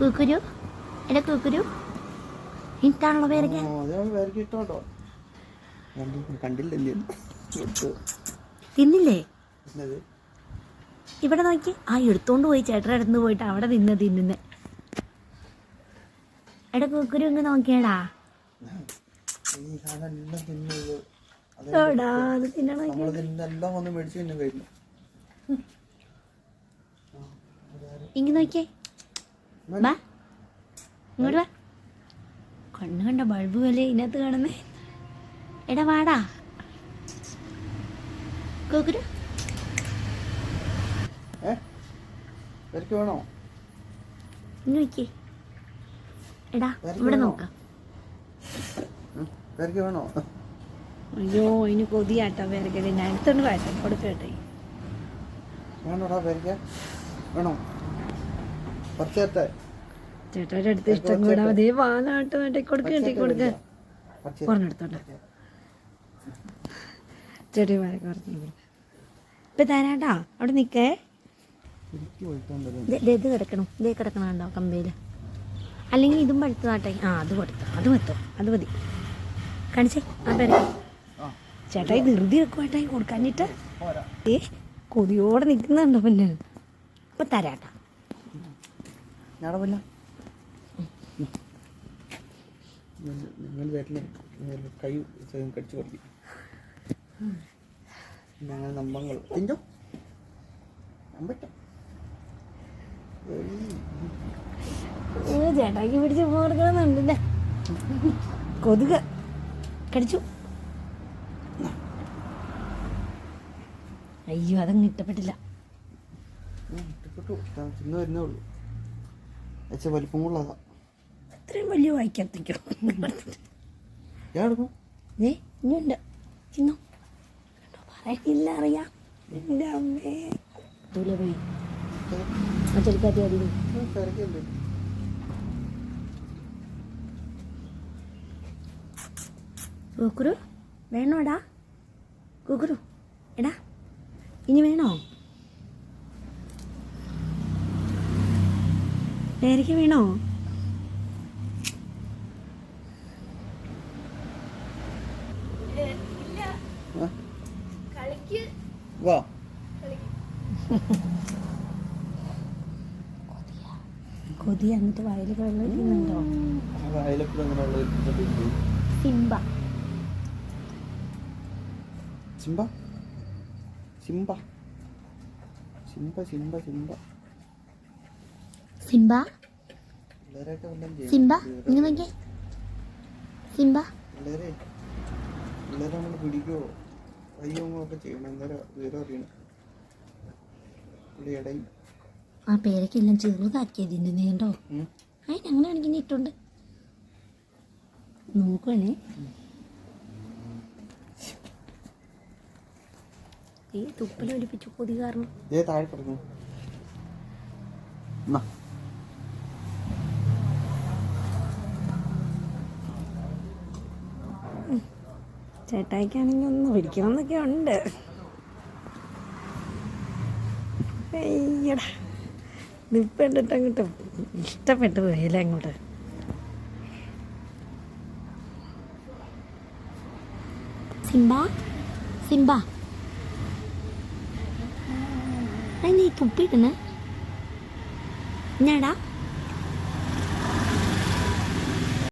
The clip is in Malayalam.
കുക്കുരു എടാ കുക്കുരു ഇട്ടാണല്ലോ പേരൊക്കെ. തിന്നില്ലേ? ഇവിടെ നോക്കി. ആ എടുത്തോണ്ട് പോയി. ചേട്ടൻ അടുത്ത് പോയിട്ട് അവിടെ നിന്ന് തിന്നുന്നെ. എടാ കുക്കുരു ഇങ്ങ് നോക്കിയടാ. തിന്നും ഇങ്ങ് നോക്കിയേ. ബാ ഇങ്ങോട്ട് വാ. കണ്ണ് കണ്ട ബൾബ് പോലെ ഇതിനകത്ത് കാണുന്നേ. എടാ വാടാ. കുക്കുരു വേണോ? എടാ ഇവിടെ വേണോ? നോക്കാം. അയ്യോ അതിന് കൊതിയാട്ടോ പേരക്കടി ഞാൻ എടുത്തോണ്ട് കൊടുക്കട്ടെ വേണോടാ വേണോ? പച്ചത്തെ ചേട്ടായുടെ അടുത്ത് ഇഷ്ടം കൂടാ. അതേ വാനാട്ട് വേണ്ടി കൊടുക്ക കേട്ടി കൊടുക്ക. പച്ച പറഞ്ഞെടുത്തോണ്ട് ചെടി പറഞ്ഞു ഇപ്പൊ തരാട്ടാ. അവിടെ ദേ ഇത് കിടക്കണം. ഇതേ കിടക്കണം കണ്ടോ കമ്പയിൽ? അല്ലെങ്കിൽ ഇതും പഴുത്തതാട്ടെ. ആ അത് കൊടുത്തു. അത് മത്തോ. അത് മതി. കാണിച്ചേ. ആ പേരക്ക ചേട്ടായി ധൃതി വെക്കുവാട്ടായി കൊടുക്കാഞ്ഞിട്ട്? ഏ കൊതിയോടെ നിൽക്കുന്നുണ്ടോ പിന്നെ അപ്പൊ തരാട്ടാ. നിങ്ങൾ വരില്ലേ കൈ കടിച്ചു പറിക്കും. ഞങ്ങൾ നമ്പങ്ങൾ നമ്പറ്റോ ഓ ചേട്ടായിക്ക് പിടിച്ച് കൊടുക്കണമെന്നുണ്ടല്ലേ? കൊതുക് കടിച്ചു. അയ്യോ അതങ്ങ് ഇഷ്ടപ്പെട്ടില്ല. ഇഷ്ടപ്പെട്ടു. തിന്നു വരുന്നേ ഉള്ളൂ. അച്ഛ വലിപ്പം കൊള്ളതാ. അത്രയും വലിയ വായിക്കാത്തിക്കോ? വേണോ എടാ ഏ ഇനിയുണ്ട്. ചിന്നോ. കണ്ടോ പറയുന്നില്ല അറിയാം. എന്റെ അമ്മേ. തൂല പോയി ആ ചെറുക്കാത്തി അടി തിരക്കല്ലേ കുക്കുരു എടാ ഇനി വേണോ? വേണോ? വാ കൊതി എന്നിട്ട് വയലിൽ വെള്ളം ഇരിക്കുന്നുണ്ടോ? Ayalappuram Simba. Simba? Simba. Simba Simba Simba. Simba. Simba? ഇങ്ങനെ സിംബ? പിള്ളേരെ ഒക്കെ ചെയ്യണം. അന്നേരം വിവരം അറിയണം. പുള്ളി ആ പേരക്കെല്ലാം ചെറുതാക്കിയത് ഇതിന്റെ നീണ്ടോ. അതിന് അങ്ങനെ ആണെങ്കിൽ ഇട്ടുണ്ട്. നോക്കുവാണേ. ഈ തുപ്പലൊലിപ്പിച്ച് കൊതി കാരണം. താഴെ കിടക്കുന്നു. ചേട്ടായിക്കാണെങ്കിൽ ഒന്ന് പിടിക്കണം എന്നൊക്കെ ഉണ്ട്. അയ്യടാ. നിപ്പ് കണ്ടിട്ട് അങ്ങോട്ട് ഇഷ്ടപ്പെട്ടു പോയില്ല അങ്ങോട്ട്? Simba Simba. അതിന് ഈ തുപ്പിയിടുന്നേ ഞാടാ